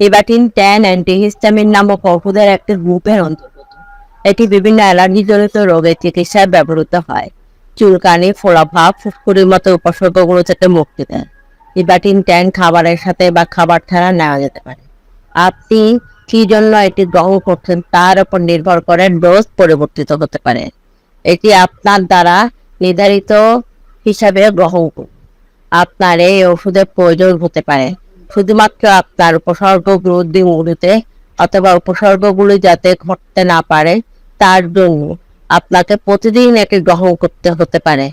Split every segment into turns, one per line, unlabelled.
ইবাটিন tan antihistamine নামক ওষুধের একটি গ্রুপের অন্তর্গত। এটি বিভিন্ন অ্যালার্জি জনিত রোগের চিকিৎসায় ব্যবহৃত হয়। চুলকানি ফোলাভাব ফুসকুড়ির মতো উপসর্গগুলো থেকে মুক্তি দেয়। ইবাটিন ট্যান খাবারের সাথে বা খাবার ছাড়া নেওয়া যেতে পারে। আপনি কি জন্য এটি গ্রহণ করছেন তার উপর নির্ভর করে ডোজ পরিবর্তিত হতে পারে। এটি আপনার দ্বারা নির্ধারিত হিসাবে গ্রহণ করুন। আপনার এই ওষুধের প্রয়োজন হতে পারে। শুধুমাত্র আপনার উপসর্গ উপসর্গগুলিতে অথবা উপসর্গগুলি যাতে ঘটতে না পারে, তার জন্য আপনাকে প্রতিদিন এটি গ্রহণ করতে হতে পারে।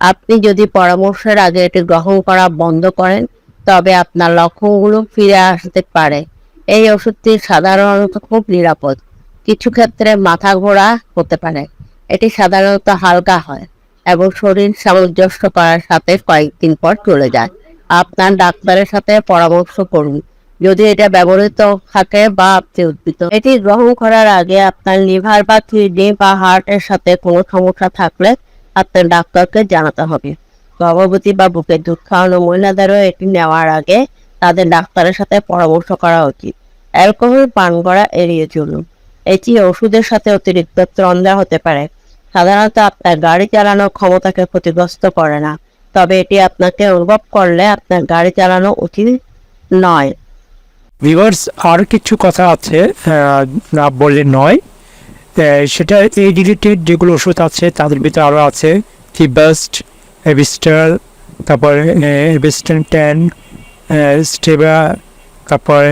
আপনি যদি পরামর্শের আগে এটি গ্রহণ করা বন্ধ করেন, তবে আপনার লক্ষণগুলো ফিরে আসতে পারে। এই ওষুধটি সাধারণত খুব নিরাপদ। কিছু ক্ষেত্রে মাথা ঘোরা হতে পারে। এটি সাধারণত হালকা হয় এবং শরীর সামঞ্জস্য করার সাথে কয়েকদিন পর চলে যায়। আপনার ডাক্তারের সাথে পরামর্শ করুন। যদি এটা ব্যবহৃত থাকে বা আপনি উদ্ভিদ। এটি গ্রহণ করার আগে আপনার লিভার বা কিডনি বা হার্টের সাথে কোনো সমস্যা থাকলে আপনার ডাক্তারকে জানাতে হবে। গর্ভবতী বা বুকে দুধ খাওয়ানো মহিলাদেরও এটি নেওয়ার আগে তাদের ডাক্তারের সাথে পরামর্শ করা উচিত। অ্যালকোহল পান করা এড়িয়ে চলুন। এটি ওষুধের সাথে অতিরিক্ত ত্রন্দা হতে পারে। সাধারণত আপনার গাড়ি চালানোর ক্ষমতাকে ক্ষতিগ্রস্ত করে না। তবে এটি আপনাকে অনুভব করলে আপনার গাড়ি চালানো উচিত নয়।
ভিভার্স আরও কিছু কথা আছে না বললে নয়। সেটা এই রিলেটেড যেগুলো ওষুধ আছে, তাদের ভিতরে আরও আছে থিবাস্ট এভিস্টাল তারপর এভিস্টেন টেন স্টেবা, তারপর,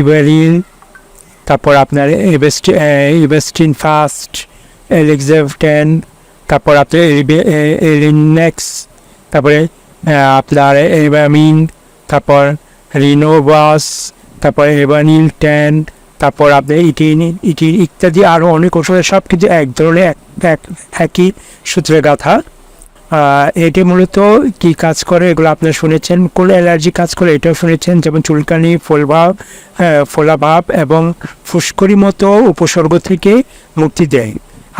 ইভারিল, তারপর আপনার ইভেস্টিন ফাস্ট, এলেক্সেভ টেন, তারপর আপনার এলিনেক্স তারপরে আপনার এভামিন তারপর রিনোভাস তারপর এভানিল টেন তারপর আপনার ইটিন ইটিন ইত্যাদি আরও অনেক ওষুধের সব কিছু এক ধরনের এক- এক- একই সূত্রে গাথা এটি মূলত কি কাজ করে এগুলো আপনারা শুনেছেন? কোন অ্যালার্জি কাজ করে এটাও শুনেছেন, যেমন চুলকানি, ফোলভাব ফোলাভাব এবং ফুসকুড়ি মতো উপসর্গ থেকে মুক্তি দেয়।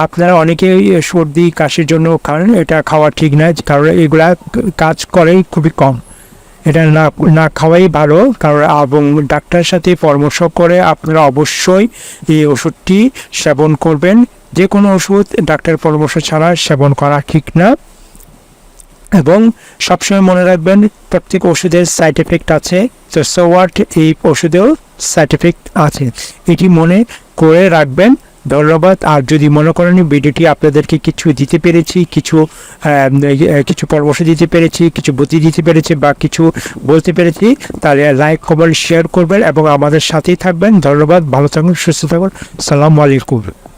আপনারা অনেকেই সর্দি, কাশির জন্য খান, এটা খাওয়া ঠিক নয়, কারণ এগুলা কাজ করে খুবই কম। এটা না না খাওয়াই ভালো, কারণ এবং ডাক্তারের সাথে পরামর্শ করে আপনারা অবশ্যই এই ওষুধটি সেবন করবেন। যে কোনো ওষুধ ডাক্তারের পরামর্শ ছাড়া সেবন করা ঠিক না। এবং সবসময় মনে রাখবেন, প্রত্যেক ওষুধের সাইড এফেক্ট আছে তো সোয়াট এই ওষুধেও সাইড এফেক্ট আছে। এটি মনে করে রাখবেন ধন্যবাদ। আর যদি মনে করেন ভিডিওটি আপনাদেরকে কিছু দিতে পেরেছি, কিছু কিছু পরামর্শ দিতে পেরেছি, কিছু বুদ্ধি দিতে পেরেছি বা কিছু বলতে পেরেছি, তাহলে লাইক কমেন্ট শেয়ার করবেন এবং আমাদের সাথেই থাকবেন। ধন্যবাদ, ভালো থাকুন, সুস্থ থাকুন। সালাম আলাইকুম।